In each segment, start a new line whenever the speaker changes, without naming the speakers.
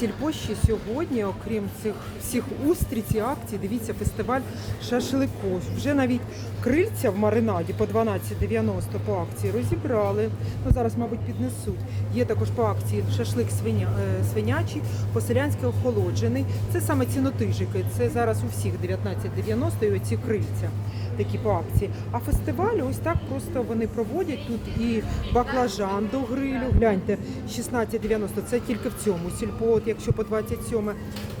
сільпо ще сьогодні, окрім цих всіх устриць і акцій, дивіться, фестиваль шашлику. Вже навіть крильця в маринаді по 12,90 по акції розібрали. Ну зараз, мабуть, піднесуть. Є також по акції шашлик свиня, е, свинячий, по-селянськи охолоджений. Це саме цінотижики. Це зараз у всіх 19,90 і оці крильця. Такі по акції. А фестиваль ось так просто вони проводять тут і баклажан до грилю. Гляньте, 16,90 це тільки в цьому сільпо. Якщо по 27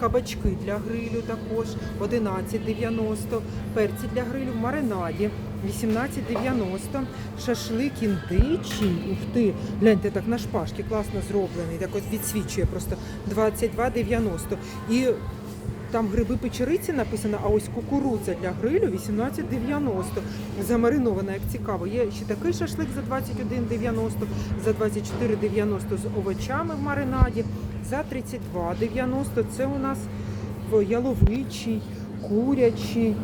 кабачки для грилю також 11,90, перці для грилю в маринаді. 18,90, шашлик індичий, ух ти, гляньте, так на шпажки, класно зроблений, так от відсвічує просто 22,90. І там гриби печериці написано, а ось кукурудза для грилю 18,90. Замаринована, як цікаво. Є ще такий шашлик за 21,90, за 24,90 з овочами в маринаді, за 32,90. Це у нас яловичий, курячий.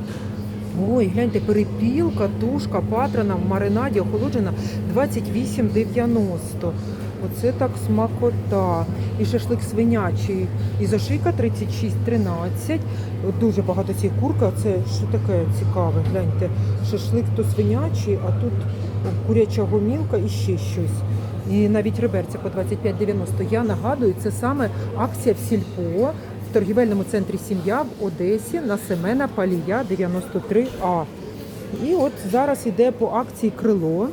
Ой, гляньте, перепілка, тушка, патрана в маринаді охолоджена 28,90. Оце так смакота. І шашлик свинячий. І зашийка 36,13. От Дуже багато цієї курка. Це що таке цікаве? Гляньте. Шашлик то свинячий, а тут куряча гомілка і ще щось. І навіть реберця по 25,90. Я нагадую, це саме акція в сільпо в торгівельному центрі Сім'я в Одесі на Семена Палія 93А. І от зараз іде по акції крило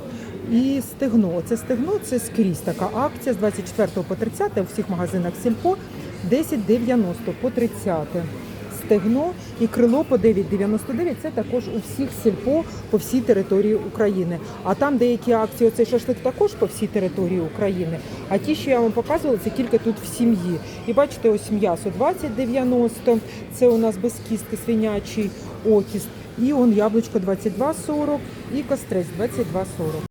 і стегно. Це стегно це скрізь така акція з 24 по 30 у всіх магазинах Сільпо 10,90 по 30. Стегно і крило по 9,99 це також у всіх сільпо по всій території України. А там деякі акції, оцей шашлик також по всій території України. А ті, що я вам показувала, це тільки тут в сім'ї. І бачите, ось м'ясо 20,90, це у нас без кістки свинячий окіст. І он яблучко 22,40 і кострець 22,40.